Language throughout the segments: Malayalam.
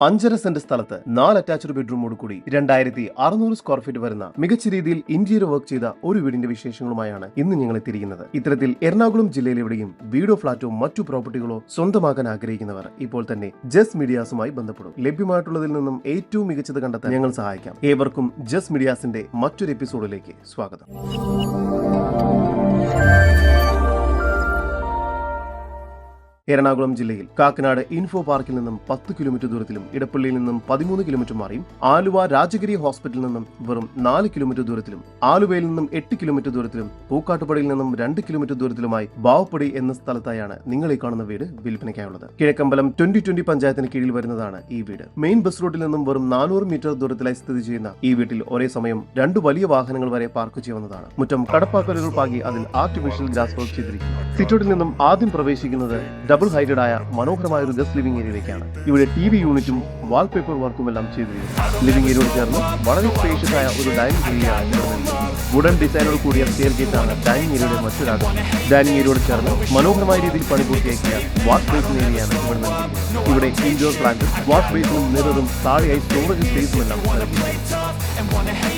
അഞ്ചര സെന്റ് സ്ഥലത്ത് നാല് അറ്റാച്ച്ഡ് ബെഡ്റൂമോട് കൂടി രണ്ടായിരത്തി അറുന്നൂറ് സ്ക്വയർ ഫീറ്റ് വരുന്ന മികച്ച രീതിയിൽ ഇന്റീരിയർ വർക്ക് ചെയ്ത ഒരു വീടിന്റെ വിശേഷങ്ങളുമായാണ് ഇന്ന് ഞങ്ങൾ എത്തിയിരിക്കുന്നത്. ഇത്തരത്തിൽ എറണാകുളം ജില്ലയിലെവിടെയും വീടോ ഫ്ളാറ്റോ മറ്റു പ്രോപ്പർട്ടികളോ സ്വന്തമാക്കാൻ ആഗ്രഹിക്കുന്നവർ ഇപ്പോൾ തന്നെ ജസ് മീഡിയാസുമായി ബന്ധപ്പെടും. ലഭ്യമായിട്ടുള്ളതിൽ നിന്നും ഏറ്റവും മികച്ചത് കണ്ടെത്താൻ ഞങ്ങൾ സഹായിക്കാം. ഏവർക്കും ജസ് മീഡിയാസിന്റെ മറ്റൊരു എപ്പിസോഡിലേക്ക് സ്വാഗതം. എറണാകുളം ജില്ലയിൽ കാക്കനാട് ഇൻഫോ പാർക്കിൽ നിന്നും പത്ത് കിലോമീറ്റർ ദൂരത്തിലും ഇടപ്പള്ളിയിൽ നിന്നും പതിമൂന്ന് കിലോമീറ്റർ മാറിയും ആലുവ രാജഗിരി ഹോസ്പിറ്റലിൽ നിന്നും വെറും നാല് കിലോമീറ്റർ ദൂരത്തിലും ആലുവയിൽ നിന്നും എട്ട് കിലോമീറ്റർ ദൂരത്തിലും പൂക്കാട്ടുപടിയിൽ നിന്നും രണ്ട് കിലോമീറ്റർ ദൂരത്തിലുമായി ബാവപ്പടി എന്ന സ്ഥലത്തായാണ് നിങ്ങൾ ഈ കാണുന്ന വീട് വിൽപ്പനയ്ക്കായുള്ളത്. കിഴക്കമ്പലം ട്വന്റി ട്വന്റി പഞ്ചായത്തിന് കീഴിൽ വരുന്നതാണ് ഈ വീട്. മെയിൻ ബസ് റൂട്ടിൽ നിന്നും വെറും നാനൂറ് മീറ്റർ ദൂരത്തിലായി സ്ഥിതി ചെയ്യുന്ന ഈ വീട്ടിൽ ഒരേ സമയം രണ്ട് വലിയ വാഹനങ്ങൾ വരെ പാർക്ക് ചെയ്യുന്നതാണ് മുറ്റം കടപ്പാക്കലുകൾ പാകി അതിൽ ആർട്ടിഫിഷ്യൽ ഗ്രാസ് വർക്ക് ചെയ്തിരിക്കുന്നു. സിറ്റോട്ടിൽ നിന്നും ആദ്യം പ്രവേശിക്കുന്നത് ഡബിൾ ഹൈറ്റഡ് ആയ മനോഹരമായ ഒരു ഗസ്റ്റ് ലിവിംഗ് ഏരിയയിലേക്കാണ് ഇവിടെ ടി വി യൂണിറ്റും വാൾപേപ്പർ വർക്കും എല്ലാം ചെയ്തിരിക്കുന്നു ലിവിംഗ് ഏരിയയോട് ചേർന്ന് വളരെ സ്പേഷ്യസ് ആയ ഒരു ഡൈനിങ് ഏരിയയാണ് വുഡൻ ഡിസൈനോട് കൂടിയ സ്റ്റെയർ ഗേറ്റാണ് ഡൈനിങ് ഏരിയയുടെ മറ്റൊരാൾ ഡൈനിങ് ഏരിയയോട് ചേർന്ന് മനോഹരമായ രീതിയിൽ പണി പൂർത്തിയാക്കിയ വാഷ് ബേസിൻ ഏരിയയാണ് ഇവിടെ നൽകിയിരിക്കുന്നത് ഇവിടെ ഇൻഡോർ പ്ലാന്റും വാഷ് ബേസിനും മിററും താഴെയായി സ്റ്റോറേജ് സ്പേസും എല്ലാം നൽകിയിരിക്കുന്നു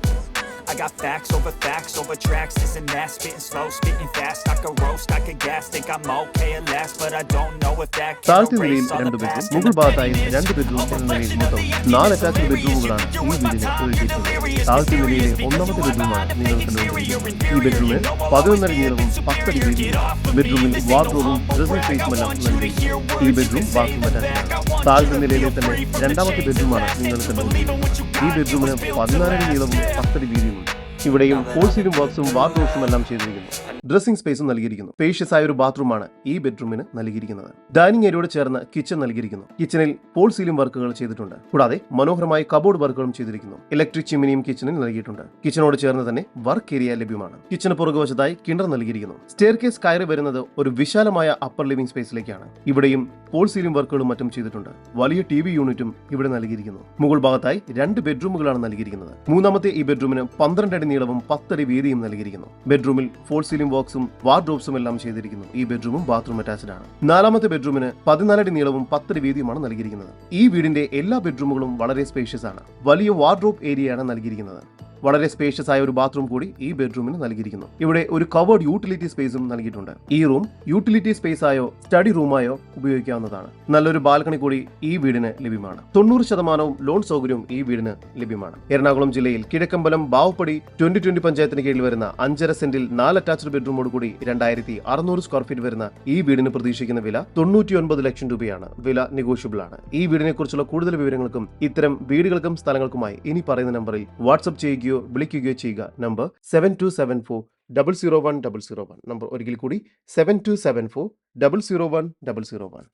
I got facts over facts over tracks. This and that, spitting slow, spitting fast. I could roast, I could gas, think I'm okay at last But I don't know if that can erase all the past മുകൾ ഭാഗത്തായി രണ്ട് ബെഡ്റൂം എന്ന നിലയിൽ മൊത്തം നാല് അറ്റാച്ച്ഡ് ബെഡ്റൂമുകളാണ് ഈ വീടിന് ഒരുക്കിയിട്ടുള്ളത് താഴത്തെ നിലയിലെ ഒന്നാമത്തെ ബെഡ്റൂമാണ് നിങ്ങൾ കണ്ടുകൊണ്ടിരിക്കുന്നത് ഈ ബെഡ്റൂമിൽ പതിനൊന്നര നീളവും പത്തടി വീതിയും ബെഡ്റൂമിൽ വാർഡ്രോബും ഡ്രസ്സിംഗ് സ്പേസും എല്ലാം നൽകി ഈ ബെഡ്റൂം ബാത്റൂം അറ്റാച്ച്ഡ് താഴത്തെ നിലയിലെ തന്നെ രണ്ടാമത്തെ ബെഡ്റൂമാണ് നിങ്ങൾ കണ്ടുകൊണ്ടിരിക്കുന്നത് ഈ ബെഡ്റൂമിന് പതിനാലടി നീളവും പത്തടി വീതിയുമുണ്ട് ഇവിടെയും ഫോൾ സീലിംഗ് ബോക്സും വാർഡ്രോബ്സും എല്ലാം ചെയ്തിരിക്കുന്നു. ഡ്രസ്സിംഗ് സ്പേസും നൽകിയിരിക്കുന്നു. സ്പേഷ്യസ് ആയ ഒരു ബാത്റൂമാണ് ഈ ബെഡ്റൂമിന് നൽകിയിരിക്കുന്നത്. ഡൈനിങ് ഏരിയയോട് ചേർന്ന് കിച്ചൺ നൽകിയിരിക്കുന്നു. കിച്ചണിൽ പോൾ സീലിംഗ് വർക്കുകൾ ചെയ്തിട്ടുണ്ട്. കൂടാതെ മനോഹരമായ കബോർഡ് വർക്കുകളും ചെയ്തിരിക്കുന്നു. ഇലക്ട്രിക് ചിമ്മിനിയും കിച്ചണിൽ നൽകിയിട്ടുണ്ട്. കിച്ചനോട് ചേർന്ന് തന്നെ വർക്ക് ഏരിയ ലഭ്യമാണ്. കിച്ചന് പുറകുവശത്തായി കിണർ നൽകിയിരിക്കുന്നു. സ്റ്റെയർ കേസ് കയറി വരുന്നത് ഒരു വിശാലമായ അപ്പർ ലിവിംഗ് സ്പേസിലേക്കാണ്. ഇവിടെയും പോൾ സീലിംഗ് വർക്കുകളും മറ്റും ചെയ്തിട്ടുണ്ട്. വലിയ ടി വി യൂണിറ്റും ഇവിടെ നൽകിയിരിക്കുന്നു. മുകൾ ഭാഗത്തായി രണ്ട് ബെഡ്റൂമുകളാണ് നൽകിയിരിക്കുന്നത്. മൂന്നാമത്തെ ഈ ബെഡ്റൂമിന് പന്ത്രണ്ട് അടി നീളവും പത്തടി വീതിയും നൽകിയിരിക്കുന്നു. ബെഡ്റൂമിൽ ഫോൾ സീലിംഗ് ബോക്സും വാർഡ്രോബ്സും എല്ലാം ചെയ്തിരിക്കുന്നു. ഈ ബെഡ്റൂമും ബാത്റൂം അറ്റാച്ച്ഡ് ആണ്. നാലാമത്തെ ബെഡ്റൂമിന് പതിനാലടി നീളവും പത്തടി വീതിയുമാണ് നൽകിയിരിക്കുന്നത്. ഈ വീടിന്റെ എല്ലാ ബെഡ്റൂമുകളും വളരെ സ്പേഷ്യസ് ആണ്. വലിയ വാർഡ്രോബ് ഏരിയയാണ് നൽകിയിരിക്കുന്നത്. വളരെ സ്പേഷ്യസ് ആയ ഒരു ബാത്റൂം കൂടി ഈ ബെഡ്റൂമിന് നൽകിയിരിക്കുന്നു. ഇവിടെ ഒരു കവേർഡ് യൂട്ടിലിറ്റി സ്പേസും നൽകിയിട്ടുണ്ട്. ഈ റൂം യൂട്ടിലിറ്റി സ്പേസ് ആയോ സ്റ്റഡി റൂമായോ ഉപയോഗിക്കാവുന്നതാണ്. നല്ലൊരു ബാൽക്കണി കൂടി ഈ വീടിന് ലഭ്യമാണ്. തൊണ്ണൂറ് ശതമാനവും ലോൺ സൗകര്യവും ഈ വീടിന് ലഭ്യമാണ്. എറണാകുളം ജില്ലയിൽ കിഴക്കമ്പലം ബാവുപ്പടി ട്വന്റി ട്വന്റി പഞ്ചായത്തിന് കീഴിൽ വരുന്ന അഞ്ചര സെന്റിൽ നാല് അറ്റാച്ച്ഡ് ബെഡ്റൂമോട് കൂടി രണ്ടായിരത്തി അറുന്നൂറ് സ്ക്വയർ ഫീറ്റ് വരുന്ന ഈ വീടിന് പ്രതീക്ഷിക്കുന്ന വില തൊണ്ണൂറ്റി ഒൻപത് ലക്ഷം രൂപയാണ്. വില നെഗോഷ്യബിൾ ആണ്. ഈ വീടിനെ കുറിച്ചുള്ള കൂടുതൽ വിവരങ്ങൾക്കും ഇത്തരം വീടുകൾക്കും സ്ഥലങ്ങൾക്കുമായി ഇനി പറയുന്ന നമ്പറിൽ വാട്സ്ആപ്പ് ചെയ്യുകയോ വിളിക്കുകയോ ചെയ്യുക. Number seven two seven four double zero one double zero one number ഒരിക്കൽ കൂടി seven two seven four double zero one double zero one